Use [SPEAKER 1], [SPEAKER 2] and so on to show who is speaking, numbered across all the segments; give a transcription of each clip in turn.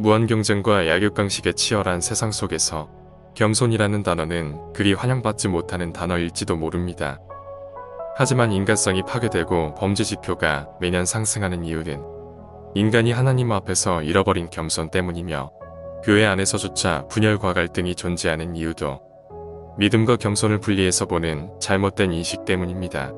[SPEAKER 1] 무한 경쟁과 약육강식의 치열한 세상 속에서 겸손이라는 단어는 그리 환영받지 못하는 단어일지도 모릅니다. 하지만 인간성이 파괴되고 범죄 지표가 매년 상승하는 이유는 인간이 하나님 앞에서 잃어버린 겸손 때문이며 교회 안에서조차 분열과 갈등이 존재하는 이유도 믿음과 겸손을 분리해서 보는 잘못된 인식 때문입니다.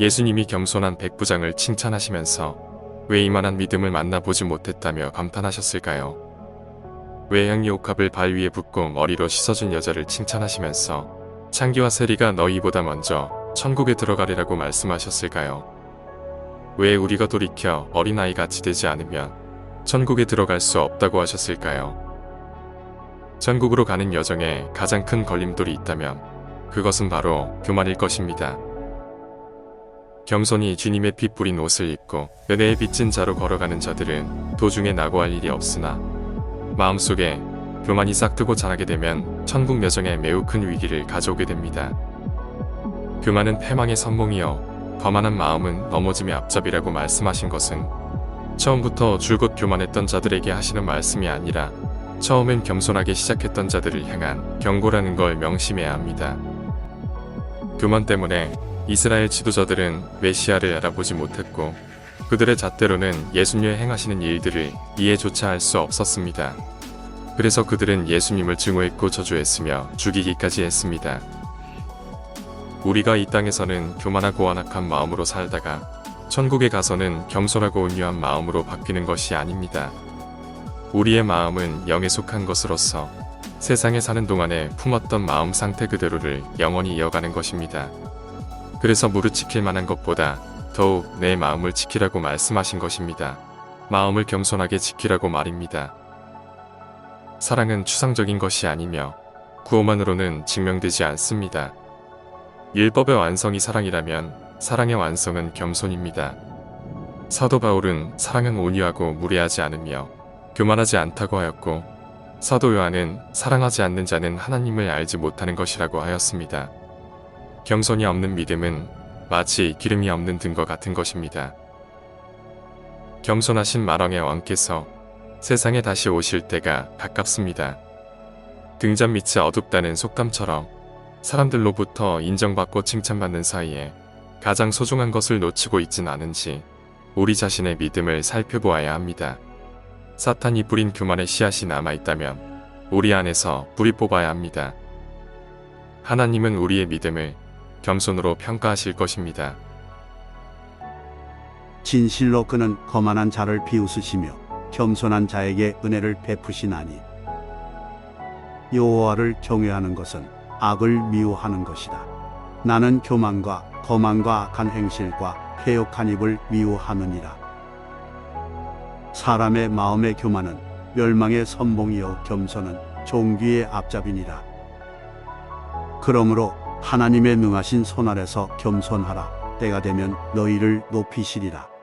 [SPEAKER 1] 예수님이 겸손한 백부장을 칭찬하시면서 왜 이만한 믿음을 만나보지 못했다며 감탄하셨을까요? 왜 향리 옥합을 발 위에 붓고 머리로 씻어준 여자를 칭찬하시면서 창기와 세리가 너희보다 먼저 천국에 들어가리라고 말씀하셨을까요? 왜 우리가 돌이켜 어린아이 같이 되지 않으면 천국에 들어갈 수 없다고 하셨을까요? 천국으로 가는 여정에 가장 큰 걸림돌이 있다면 그것은 바로 교만일 것입니다. 겸손히 주님의 피 뿌린 옷을 입고 은혜에 빚진 자로 걸어가는 자들은 도중에 낙오할 일이 없으나 마음속에 교만이 싹트고 자라게 되면 천국 여정에 매우 큰 위기를 가져오게 됩니다. 교만은 패망의 선봉이요 거만한 마음은 넘어짐의 앞잡이라고 말씀하신 것은 처음부터 줄곧 교만했던 자들에게 하시는 말씀이 아니라 처음엔 겸손하게 시작했던 자들을 향한 경고라는 걸 명심해야 합니다. 교만 때문에 이스라엘 지도자들은 메시아를 알아보지 못했고 그들의 잣대로는 예수님의 행하시는 일들을 이해조차 할 수 없었습니다. 그래서 그들은 예수님을 증오했고 저주했으며 죽이기까지 했습니다. 우리가 이 땅에서는 교만하고 완악한 마음으로 살다가 천국에 가서는 겸손하고 온유한 마음으로 바뀌는 것이 아닙니다. 우리의 마음은 영에 속한 것으로서 세상에 사는 동안에 품었던 마음 상태 그대로를 영원히 이어가는 것입니다. 그래서 무릇 지킬 만한 것보다 더욱 내 마음을 지키라고 말씀하신 것입니다. 마음을 겸손하게 지키라고 말입니다. 사랑은 추상적인 것이 아니며 구호만으로는 증명되지 않습니다. 율법의 완성이 사랑이라면 사랑의 완성은 겸손입니다. 사도 바울은 사랑은 온유하고 무례하지 않으며 교만하지 않다고 하였고 사도 요한은 사랑하지 않는 자는 하나님을 알지 못하는 것이라고 하였습니다. 겸손이 없는 믿음은 마치 기름이 없는 등과 같은 것입니다. 겸손하신 마랑의 왕께서 세상에 다시 오실 때가 가깝습니다. 등잔 밑이 어둡다는 속담처럼 사람들로부터 인정받고 칭찬받는 사이에 가장 소중한 것을 놓치고 있진 않은지 우리 자신의 믿음을 살펴보아야 합니다. 사탄이 뿌린 교만의 씨앗이 남아있다면 우리 안에서 뿌리 뽑아야 합니다. 하나님은 우리의 믿음을 겸손으로 평가하실 것입니다.
[SPEAKER 2] 진실로 그는 거만한 자를 비웃으시며 겸손한 자에게 은혜를 베푸시나니 여호와를 경외하는 것은 악을 미워하는 것이다. 나는 교만과 거만과 악한 행실과 패역한 입을 미워하느니라. 사람의 마음의 교만은 멸망의 선봉이요 겸손은 종귀의 앞잡이니라. 그러므로 하나님의 능하신 손 아래서 겸손하라. 때가 되면 너희를 높이시리라.